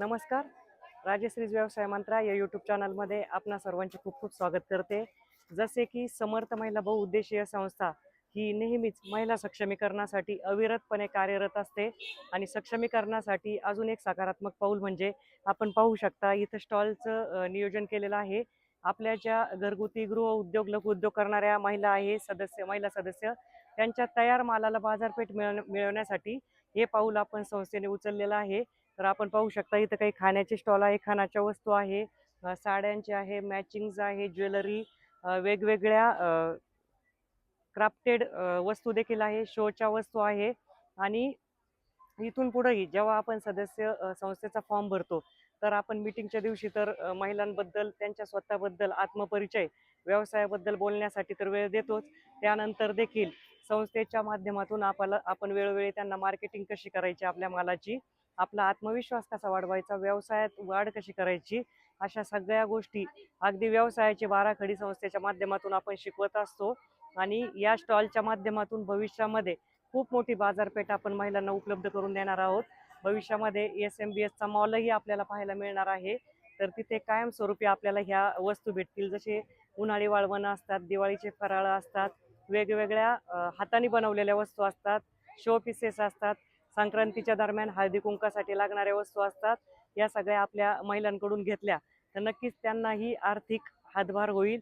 नमस्कार. राजश्रीज व्यवसाय मंत्रा या यूट्यूब चॅनलमध्ये आपणा सर्वांचे खूप खूप स्वागत करते. जसे की समर्थ महिला बहुउद्देशीय संस्था ही नेहमीच महिला सक्षमीकरणासाठी अविरतपणे कार्यरत असते आणि सक्षमीकरणासाठी अजून एक सकारात्मक पाऊल म्हणजे आपण पाहू शकता इथं स्टॉलचं नियोजन केलेलं आहे. आपल्या ज्या घरगुती गृह उद्योग लघु उद्योग करणाऱ्या महिला आहे सदस्य महिला सदस्य त्यांच्या तयार मालाला बाजारपेठ मिळ मिळवण्यासाठी हे पाऊल आपण संस्थेने उचललेलं आहे. तर आपण पाहू शकता इथं काही खाण्याचे स्टॉल आहे खाण्याच्या वस्तू आहे साड्यांचे आहे मॅचिंग्स आहे ज्वेलरी वेगवेगळ्या क्राफ्टेड वस्तू देखील आहे शोच्या वस्तू आहे आणि इथून पुढेही जेव्हा आपण सदस्य संस्थेचा फॉर्म भरतो तर आपण मीटिंगच्या दिवशी तर महिलांबद्दल त्यांच्या स्वतःबद्दल आत्मपरिचय व्यवसायाबद्दल बोलण्यासाठी तर वेळ देतोच. त्यानंतर देखील संस्थेच्या माध्यमातून आपल्याला आपण वेळोवेळी त्यांना मार्केटिंग कशी करायची आपल्या मालाची आपला आत्मविश्वास कसा वाढवायचा व्यवसायात वाढ कशी करायची अशा सगळ्या गोष्टी अगदी व्यवसायाची बाराखडी संस्थेच्या माध्यमातून आपण शिकवत असतो. आणि या स्टॉलच्या माध्यमातून भविष्यामध्ये खूप मोठी बाजारपेठ आपण महिलांना उपलब्ध करून देणार आहोत. भविष्यामध्ये एस एम बी एसचा मॉलही आपल्याला पाहायला मिळणार आहे. तर तिथे कायमस्वरूपी आपल्याला ह्या वस्तू भेटतील. जसे उन्हाळी वाळवणं असतात दिवाळीचे फराळं असतात वेगवेगळ्या हाताने बनवलेल्या वस्तू असतात शो पीसेस असतात. संक्रांतीच्या दरम्यान हळदी कुंकासाठी लागणाऱ्या वस्तू असतात या सगळ्या आपल्या महिलांकडून घेतल्या. तर नक्कीच त्यांनाही आर्थिक हातभार होईल.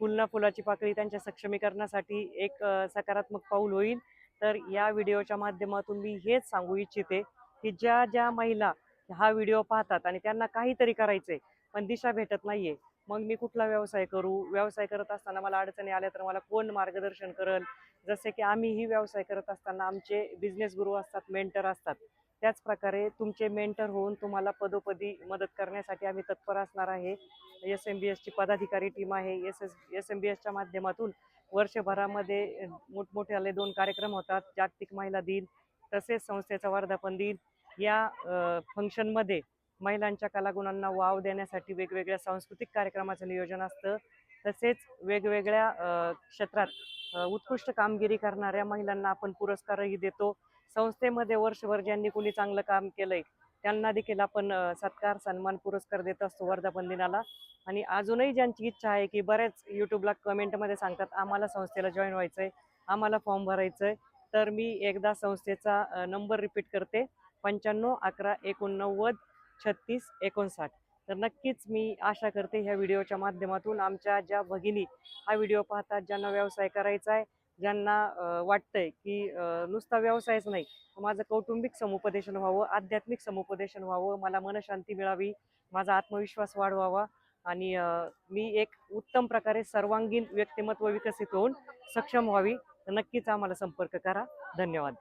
फुलना फुलाची पाकळी त्यांच्या सक्षमीकरणासाठी एक सकारात्मक पाऊल होईल. तर या व्हिडिओच्या माध्यमातून मी हेच सांगू इच्छिते की ज्या ज्या महिला हा व्हिडिओ पाहतात आणि त्यांना काहीतरी करायचंय पण दिशा भेटत नाहीये मग मी कुठला व्यवसाय करू? व्यवसाय करत असताना मला अडचणी आल्या तर मला कोण मार्गदर्शन करेल? जसे की आम्हीही व्यवसाय करत असताना आमचे बिझनेस गुरु असतात मेंटर असतात. त्याच प्रकारे तुमचे मेंटर होऊन तुम्हाला पदोपदी मदत करण्यासाठी आम्ही तत्पर असणार आहे. एस एम बी एसची पदाधिकारी टीम आहे. S S S M B एसच्या माध्यमातून वर्षभरामध्ये अ, मोठमोठे दोन कार्यक्रम होतात. जागतिक महिला दिन तसेच संस्थेचा वर्धापन दिन. या फंक्शनमध्ये महिलांच्या कलागुणांना वाव देण्यासाठी वेगवेगळ्या सांस्कृतिक कार्यक्रमाचं नियोजन असतं. तसेच वेगवेगळ्या क्षेत्रात उत्कृष्ट कामगिरी करणाऱ्या महिलांना आपण पुरस्कारही देतो. संस्थेमध्ये वर्षभर ज्यांनी कुणी चांगलं काम केलंय त्यांना देखील आपण सत्कार सन्मान पुरस्कार देत असतो वर्धापन दिनाला आणि अजूनही ज्यांची इच्छा आहे की बऱ्याच यूट्यूबला कमेंटमध्ये सांगतात आम्हाला संस्थेला जॉईन व्हायचंय आम्हाला फॉर्म भरायचंय. तर मी एकदा संस्थेचा नंबर रिपीट करते. पंच्याण्णव अकरा एकोणनव्वद छत्तीस एकोणसाठ. तर नक्कीच मी आशा करते ह्या व्हिडिओच्या माध्यमातून आमच्या ज्या भगिनी हा व्हिडिओ पाहतात ज्यांना व्यवसाय करायचा आहे ज्यांना वाटतंय की नुसता व्यवसायच नाही माझं कौटुंबिक समुपदेशन व्हावं आध्यात्मिक समुपदेशन व्हावं मला मनशांती मिळावी माझा आत्मविश्वास वाढवावा आणि मी एक उत्तम प्रकारे सर्वांगीण व्यक्तिमत्व विकसित होऊन सक्षम व्हावी. तर नक्कीच आम्हाला संपर्क करा. धन्यवाद.